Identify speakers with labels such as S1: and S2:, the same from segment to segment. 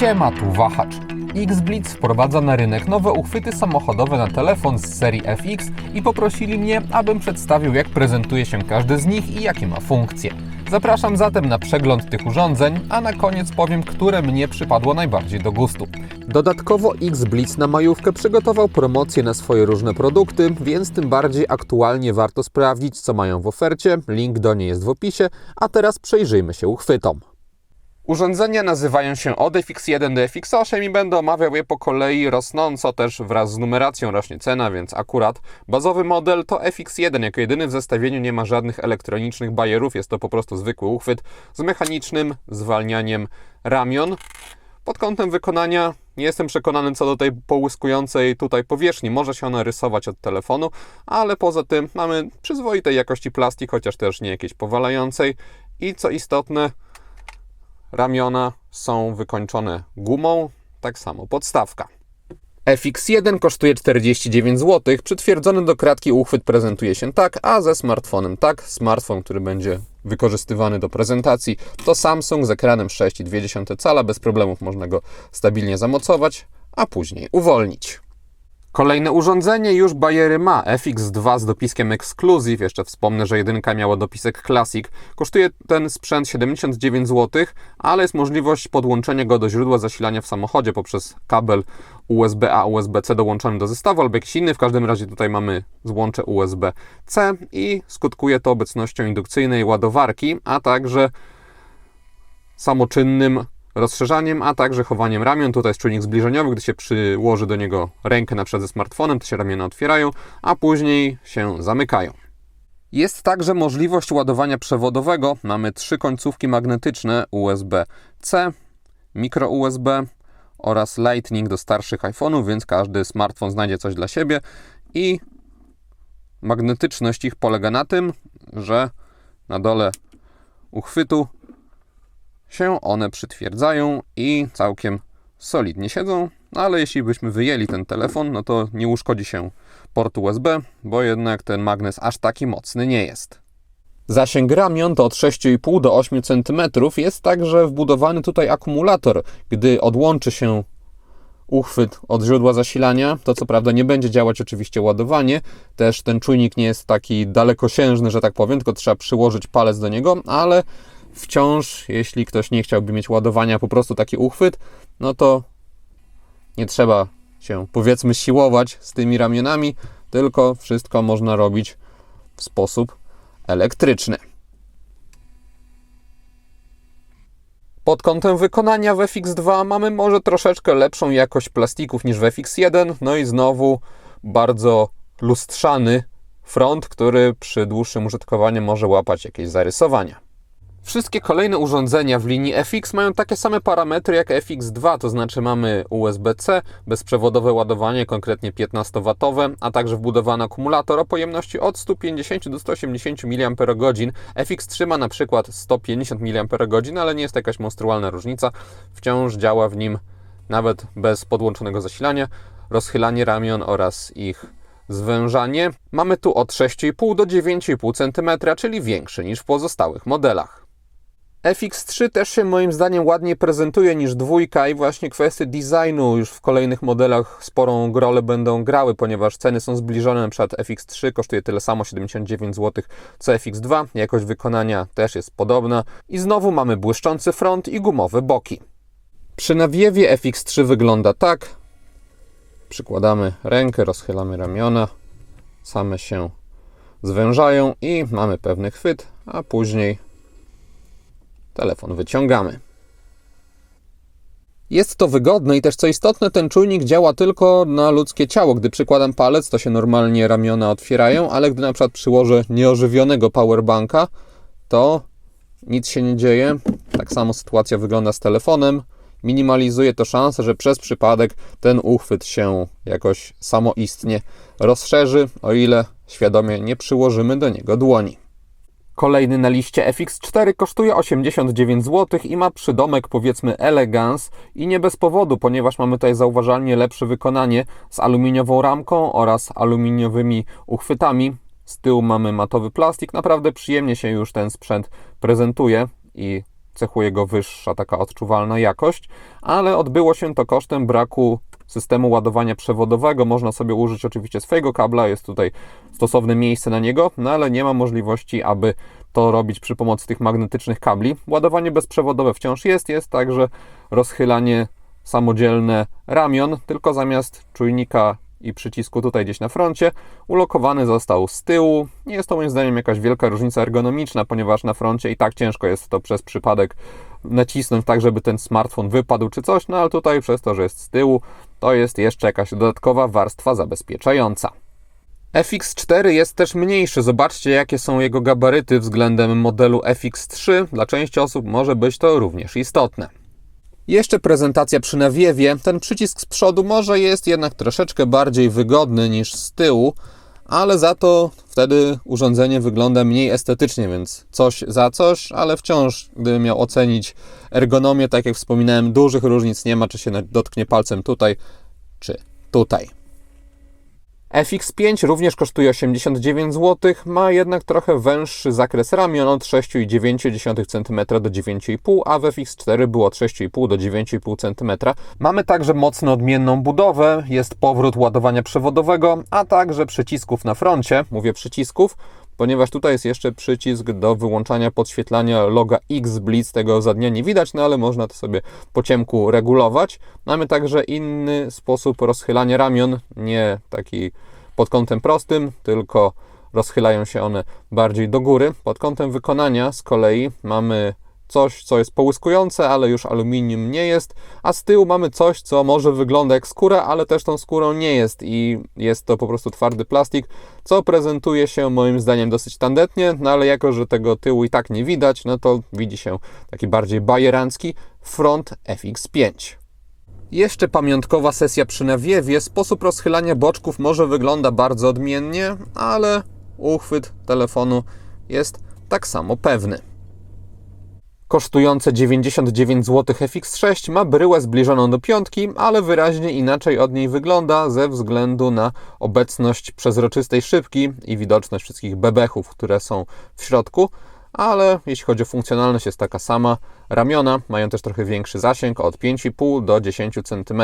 S1: Siema, tu Wahacz. X-Blitz wprowadza na rynek nowe uchwyty samochodowe na telefon z serii FX i poprosili mnie, abym przedstawił jak prezentuje się każdy z nich i jakie ma funkcje. Zapraszam zatem na przegląd tych urządzeń, a na koniec powiem, które mnie przypadło najbardziej do gustu. Dodatkowo X-Blitz na majówkę przygotował promocje na swoje różne produkty, więc tym bardziej aktualnie warto sprawdzić, co mają w ofercie. Link do niej jest w opisie, a teraz przejrzyjmy się uchwytom. Urządzenia nazywają się od FX1 do FX8 i będę omawiał je po kolei rosnąco też wraz z numeracją rośnie cena, więc akurat bazowy model to FX1. Jako jedyny w zestawieniu nie ma żadnych elektronicznych bajerów, jest to po prostu zwykły uchwyt z mechanicznym zwalnianiem ramion. Pod kątem wykonania nie jestem przekonany co do tej połyskującej tutaj powierzchni. Może się ona rysować od telefonu, ale poza tym mamy przyzwoitej jakości plastik, chociaż też nie jakiejś powalającej. I co istotne, Ramiona są wykończone gumą, tak samo podstawka. FX1 kosztuje 49 zł. Przytwierdzony do kratki uchwyt prezentuje się tak, a ze smartfonem tak. Smartfon, który będzie wykorzystywany do prezentacji, to Samsung z ekranem 6,2 cala. Bez problemów można go stabilnie zamocować, a później uwolnić. Kolejne urządzenie już bajery ma. FX2 z dopiskiem Exclusive. Jeszcze wspomnę, że jedynka miała dopisek Classic. Kosztuje ten sprzęt 79 zł, ale jest możliwość podłączenia go do źródła zasilania w samochodzie poprzez kabel USB-A, USB-C dołączony do zestawu albo jakiś inny. W każdym razie tutaj mamy złącze USB-C i skutkuje to obecnością indukcyjnej ładowarki, a także samoczynnym rozszerzaniem, a także chowaniem ramion. Tutaj jest czujnik zbliżeniowy, gdy się przyłoży do niego rękę na przykład ze smartfonem, to się ramiona otwierają, a później się zamykają. Jest także możliwość ładowania przewodowego. Mamy trzy końcówki magnetyczne USB-C, micro USB oraz Lightning do starszych iPhone'ów, więc każdy smartfon znajdzie coś dla siebie i magnetyczność ich polega na tym, że na dole uchwytu się one przytwierdzają i całkiem solidnie siedzą, no ale jeśli byśmy wyjęli ten telefon, no to nie uszkodzi się port USB, bo jednak ten magnes aż taki mocny nie jest. Zasięg ramion to od 6,5 do 8 cm. Jest także wbudowany tutaj akumulator. Gdy odłączy się uchwyt od źródła zasilania, to co prawda nie będzie działać oczywiście ładowanie. Też ten czujnik nie jest taki dalekosiężny, że tak powiem, tylko trzeba przyłożyć palec do niego, ale wciąż, jeśli ktoś nie chciałby mieć ładowania, po prostu taki uchwyt, no to nie trzeba się powiedzmy siłować z tymi ramionami, tylko wszystko można robić w sposób elektryczny. Pod kątem wykonania w FX2 mamy może troszeczkę lepszą jakość plastików niż w FX1, no i znowu bardzo lustrzany front, który przy dłuższym użytkowaniu może łapać jakieś zarysowania. Wszystkie kolejne urządzenia w linii FX mają takie same parametry jak FX2, to znaczy mamy USB-C, bezprzewodowe ładowanie, konkretnie 15W, a także wbudowany akumulator o pojemności od 150 do 180 mAh. FX3 ma na przykład 150 mAh, ale nie jest to jakaś monstrualna różnica. Wciąż działa w nim nawet bez podłączonego zasilania, rozchylanie ramion oraz ich zwężanie. Mamy tu od 6,5 do 9,5 cm, czyli większy niż w pozostałych modelach. FX3 też się moim zdaniem ładnie prezentuje niż dwójka i właśnie kwestie designu. Już w kolejnych modelach sporą rolę będą grały, ponieważ ceny są zbliżone, na przykład FX3 kosztuje tyle samo 79 zł co FX2, jakość wykonania też jest podobna. I znowu mamy błyszczący front i gumowe boki. Przy nawiewie FX3 wygląda tak. Przykładamy rękę, rozchylamy ramiona, same się zwężają i mamy pewny chwyt, a później telefon wyciągamy. Jest to wygodne i też co istotne, ten czujnik działa tylko na ludzkie ciało. Gdy przykładam palec, to się normalnie ramiona otwierają, ale gdy na przykład przyłożę nieożywionego powerbanka, to nic się nie dzieje. Tak samo sytuacja wygląda z telefonem. Minimalizuje to szansę, że przez przypadek ten uchwyt się jakoś samoistnie rozszerzy, o ile świadomie nie przyłożymy do niego dłoni. Kolejny na liście FX4 kosztuje 89 zł i ma przydomek powiedzmy elegans i nie bez powodu, ponieważ mamy tutaj zauważalnie lepsze wykonanie z aluminiową ramką oraz aluminiowymi uchwytami. Z tyłu mamy matowy plastik. Naprawdę przyjemnie się już ten sprzęt prezentuje i cechuje go wyższa, taka odczuwalna jakość, ale odbyło się to kosztem braku systemu ładowania przewodowego. Można sobie użyć oczywiście swojego kabla, jest tutaj stosowne miejsce na niego, no ale nie ma możliwości, aby to robić przy pomocy tych magnetycznych kabli. Ładowanie bezprzewodowe wciąż jest, jest także rozchylanie samodzielne ramion, tylko zamiast czujnika i przycisku tutaj gdzieś na froncie, ulokowany został z tyłu. Nie jest to moim zdaniem jakaś wielka różnica ergonomiczna, ponieważ na froncie i tak ciężko jest to przez przypadek nacisnąć tak, żeby ten smartfon wypadł czy coś, no ale tutaj przez to, że jest z tyłu, to jest jeszcze jakaś dodatkowa warstwa zabezpieczająca. FX4 jest też mniejszy. Zobaczcie, jakie są jego gabaryty względem modelu FX3. Dla części osób może być to również istotne. Jeszcze prezentacja przy nawiewie. Ten przycisk z przodu może jest jednak troszeczkę bardziej wygodny niż z tyłu, ale za to wtedy urządzenie wygląda mniej estetycznie, więc coś za coś, ale wciąż, gdybym miał ocenić ergonomię, tak jak wspominałem, dużych różnic nie ma, czy się dotknie palcem tutaj, czy tutaj. FX5 również kosztuje 89 zł, ma jednak trochę węższy zakres ramion od 6,9 cm do 9,5 a w FX4 było od 6,5 do 9,5 cm. Mamy także mocno odmienną budowę, jest powrót ładowania przewodowego, a także przycisków na froncie, mówię przycisków, ponieważ tutaj jest jeszcze przycisk do wyłączania podświetlania loga X Blitz, tego za dnia nie widać, no ale można to sobie po ciemku regulować. Mamy także inny sposób rozchylania ramion, nie taki pod kątem prostym, tylko rozchylają się one bardziej do góry. Pod kątem wykonania z kolei mamy coś, co jest połyskujące, ale już aluminium nie jest, a z tyłu mamy coś, co może wygląda jak skóra, ale też tą skórą nie jest i jest to po prostu twardy plastik, co prezentuje się moim zdaniem dosyć tandetnie, no ale jako, że tego tyłu i tak nie widać, no to widzi się taki bardziej bajerancki front FX5. Jeszcze pamiątkowa sesja przy nawiewie. Sposób rozchylania boczków może wygląda bardzo odmiennie, ale uchwyt telefonu jest tak samo pewny kosztujące 99 zł FX6 ma bryłę zbliżoną do piątki, ale wyraźnie inaczej od niej wygląda ze względu na obecność przezroczystej szybki i widoczność wszystkich bebechów, które są w środku, ale jeśli chodzi o funkcjonalność jest taka sama. Ramiona mają też trochę większy zasięg od 5,5 do 10 cm.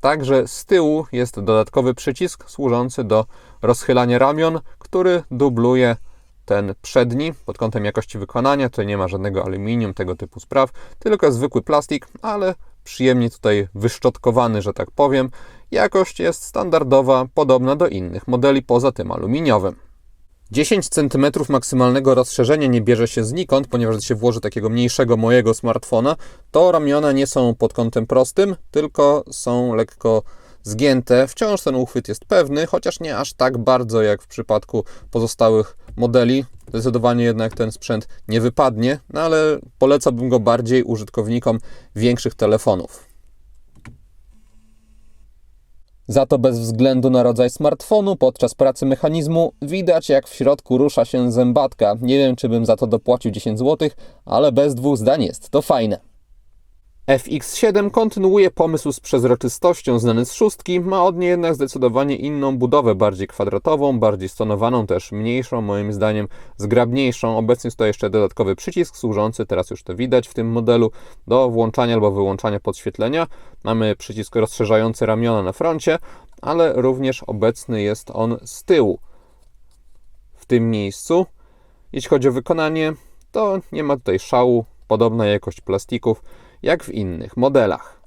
S1: Także z tyłu jest dodatkowy przycisk służący do rozchylania ramion, który dubluje ten przedni pod kątem jakości wykonania. Tutaj nie ma żadnego aluminium, tego typu spraw, tylko zwykły plastik, ale przyjemnie tutaj wyszczotkowany, że tak powiem. Jakość jest standardowa, podobna do innych modeli poza tym aluminiowym. 10 cm maksymalnego rozszerzenia nie bierze się znikąd, ponieważ się włoży takiego mniejszego mojego smartfona, to ramiona nie są pod kątem prostym, tylko są lekko zgięte. Wciąż ten uchwyt jest pewny, chociaż nie aż tak bardzo jak w przypadku pozostałych modeli. Zdecydowanie jednak ten sprzęt nie wypadnie, no ale polecałbym go bardziej użytkownikom większych telefonów. Za to bez względu na rodzaj smartfonu podczas pracy mechanizmu widać jak w środku rusza się zębatka. Nie wiem czy bym za to dopłacił 10 zł, ale bez dwóch zdań jest to fajne. FX7 kontynuuje pomysł z przezroczystością znany z szóstki, ma od niej jednak zdecydowanie inną budowę, bardziej kwadratową, bardziej stonowaną, też mniejszą, moim zdaniem zgrabniejszą. Obecnie jest to jeszcze dodatkowy przycisk służący, teraz już to widać w tym modelu, do włączania albo wyłączania podświetlenia. Mamy przycisk rozszerzający ramiona na froncie, ale również obecny jest on z tyłu. W tym miejscu. Jeśli chodzi o wykonanie, to nie ma tutaj szału, podobna jakość plastików jak w innych modelach.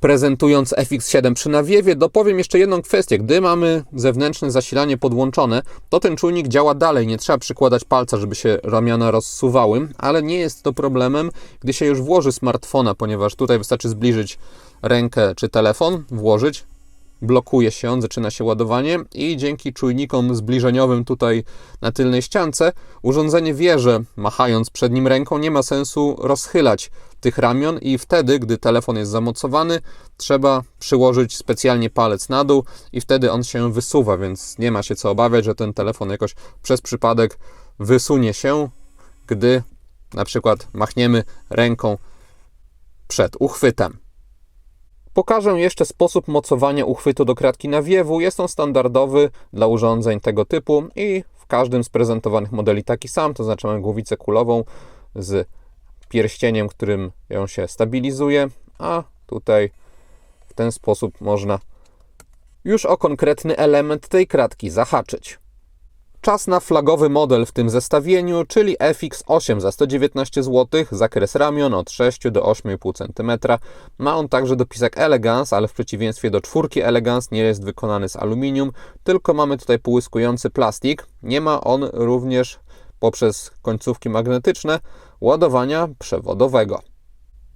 S1: Prezentując FX7 przy nawiewie, dopowiem jeszcze jedną kwestię. Gdy mamy zewnętrzne zasilanie podłączone, to ten czujnik działa dalej. Nie trzeba przykładać palca, żeby się ramiona rozsuwały, ale nie jest to problemem, gdy się już włoży smartfona, ponieważ tutaj wystarczy zbliżyć rękę czy telefon, włożyć, blokuje się on, zaczyna się ładowanie i dzięki czujnikom zbliżeniowym tutaj na tylnej ściance urządzenie wie, że machając przed nim ręką nie ma sensu rozchylać tych ramion i wtedy, gdy telefon jest zamocowany, trzeba przyłożyć specjalnie palec na dół i wtedy on się wysuwa, więc nie ma się co obawiać, że ten telefon jakoś przez przypadek wysunie się, gdy na przykład machniemy ręką przed uchwytem. Pokażę jeszcze sposób mocowania uchwytu do kratki nawiewu. Jest on standardowy dla urządzeń tego typu i w każdym z prezentowanych modeli taki sam, to znaczy mamy głowicę kulową z pierścieniem, którym ją się stabilizuje, a tutaj w ten sposób można już o konkretny element tej kratki zahaczyć. Czas na flagowy model w tym zestawieniu, czyli FX8 za 119 zł, zakres ramion od 6 do 8,5 cm. Ma on także dopisek Elegance, ale w przeciwieństwie do czwórki Elegance nie jest wykonany z aluminium, tylko mamy tutaj połyskujący plastik. Nie ma on również poprzez końcówki magnetyczne ładowania przewodowego.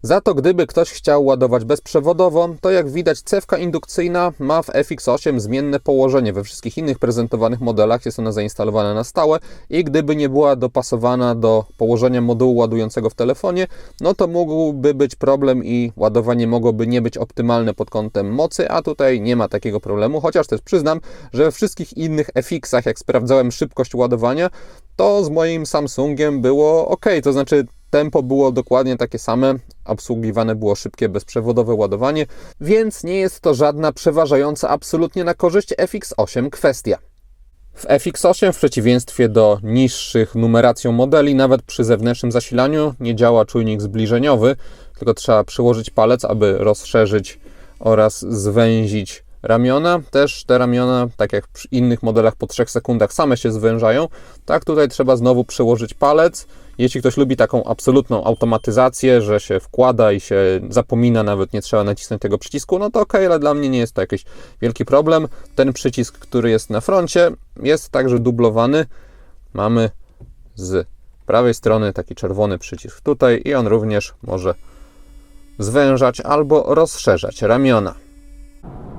S1: Za to gdyby ktoś chciał ładować bezprzewodowo, to jak widać cewka indukcyjna ma w FX8 zmienne położenie. We wszystkich innych prezentowanych modelach jest ona zainstalowana na stałe i gdyby nie była dopasowana do położenia modułu ładującego w telefonie, no to mógłby być problem i ładowanie mogłoby nie być optymalne pod kątem mocy, a tutaj nie ma takiego problemu, chociaż też przyznam, że we wszystkich innych FX-ach, jak sprawdzałem szybkość ładowania, to z moim Samsungiem było ok, to znaczy tempo było dokładnie takie same, obsługiwane było szybkie, bezprzewodowe ładowanie, więc nie jest to żadna przeważająca absolutnie na korzyść FX8 kwestia. W FX8 w przeciwieństwie do niższych numeracją modeli, nawet przy zewnętrznym zasilaniu nie działa czujnik zbliżeniowy, tylko trzeba przyłożyć palec, aby rozszerzyć oraz zwęzić ramiona. Też te ramiona, tak jak przy innych modelach po 3 sekundach same się zwężają. Tak tutaj trzeba znowu przyłożyć palec. Jeśli ktoś lubi taką absolutną automatyzację, że się wkłada i się zapomina, nawet nie trzeba nacisnąć tego przycisku, no to ok, ale dla mnie nie jest to jakiś wielki problem. Ten przycisk, który jest na froncie, jest także dublowany. Mamy z prawej strony taki czerwony przycisk tutaj i on również może zwężać albo rozszerzać ramiona.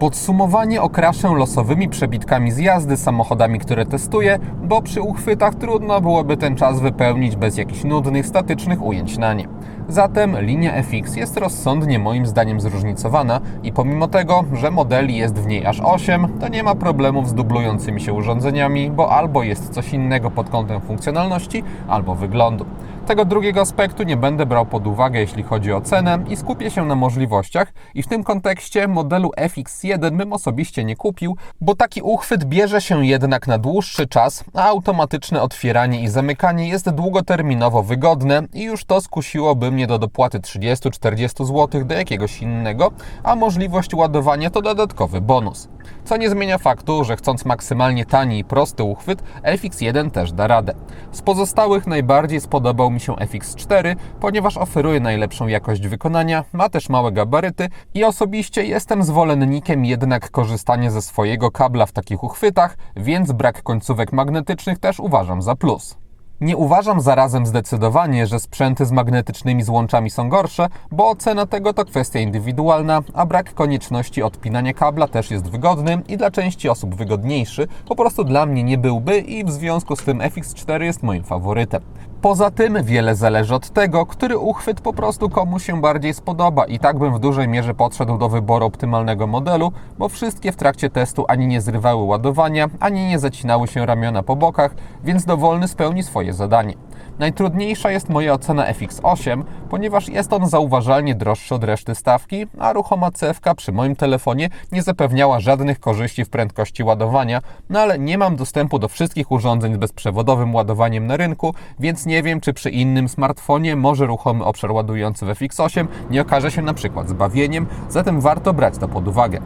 S1: Podsumowanie okraszę losowymi przebitkami z jazdy samochodami, które testuję, bo przy uchwytach trudno byłoby ten czas wypełnić bez jakichś nudnych, statycznych ujęć na nie. Zatem linia FX jest rozsądnie moim zdaniem zróżnicowana i pomimo tego, że modeli jest w niej aż 8, to nie ma problemów z dublującymi się urządzeniami, bo albo jest coś innego pod kątem funkcjonalności, albo wyglądu. Tego drugiego aspektu nie będę brał pod uwagę, jeśli chodzi o cenę i skupię się na możliwościach i w tym kontekście modelu FX1 bym osobiście nie kupił, bo taki uchwyt bierze się jednak na dłuższy czas, a automatyczne otwieranie i zamykanie jest długoterminowo wygodne i już to skusiłoby mnie do dopłaty 30-40 zł do jakiegoś innego, a możliwość ładowania to dodatkowy bonus. Co nie zmienia faktu, że chcąc maksymalnie tani i prosty uchwyt, FX1 też da radę. Z pozostałych najbardziej spodobał mi się FX4, ponieważ oferuje najlepszą jakość wykonania, ma też małe gabaryty i osobiście jestem zwolennikiem jednak korzystania ze swojego kabla w takich uchwytach, więc brak końcówek magnetycznych też uważam za plus. Nie uważam zarazem zdecydowanie, że sprzęty z magnetycznymi złączami są gorsze, bo ocena tego to kwestia indywidualna, a brak konieczności odpinania kabla też jest wygodny i dla części osób wygodniejszy. Po prostu dla mnie nie byłby i w związku z tym FX4 jest moim faworytem. Poza tym wiele zależy od tego, który uchwyt po prostu komu się bardziej spodoba i tak bym w dużej mierze podszedł do wyboru optymalnego modelu, bo wszystkie w trakcie testu ani nie zrywały ładowania, ani nie zacinały się ramiona po bokach, więc dowolny spełni swoje zadanie. Najtrudniejsza jest moja ocena FX8, ponieważ jest on zauważalnie droższy od reszty stawki, a ruchoma cewka przy moim telefonie nie zapewniała żadnych korzyści w prędkości ładowania, no ale nie mam dostępu do wszystkich urządzeń z bezprzewodowym ładowaniem na rynku, więc nie wiem, czy przy innym smartfonie może ruchomy obszar ładujący w FX8 nie okaże się na przykład zbawieniem, zatem warto brać to pod uwagę.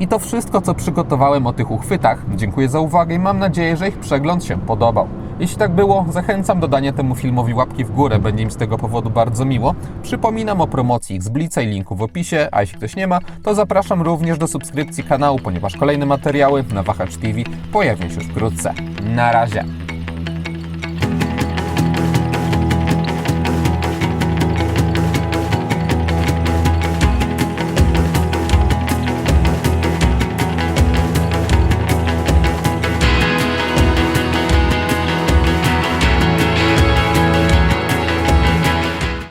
S1: I to wszystko, co przygotowałem o tych uchwytach. Dziękuję za uwagę i mam nadzieję, że ich przegląd się podobał. Jeśli tak było, zachęcam do dania temu filmowi łapki w górę, będzie mi z tego powodu bardzo miło. Przypominam o promocji Xblica i linku w opisie, a jeśli ktoś nie ma, to zapraszam również do subskrypcji kanału, ponieważ kolejne materiały na Wahacz TV pojawią się wkrótce. Na razie!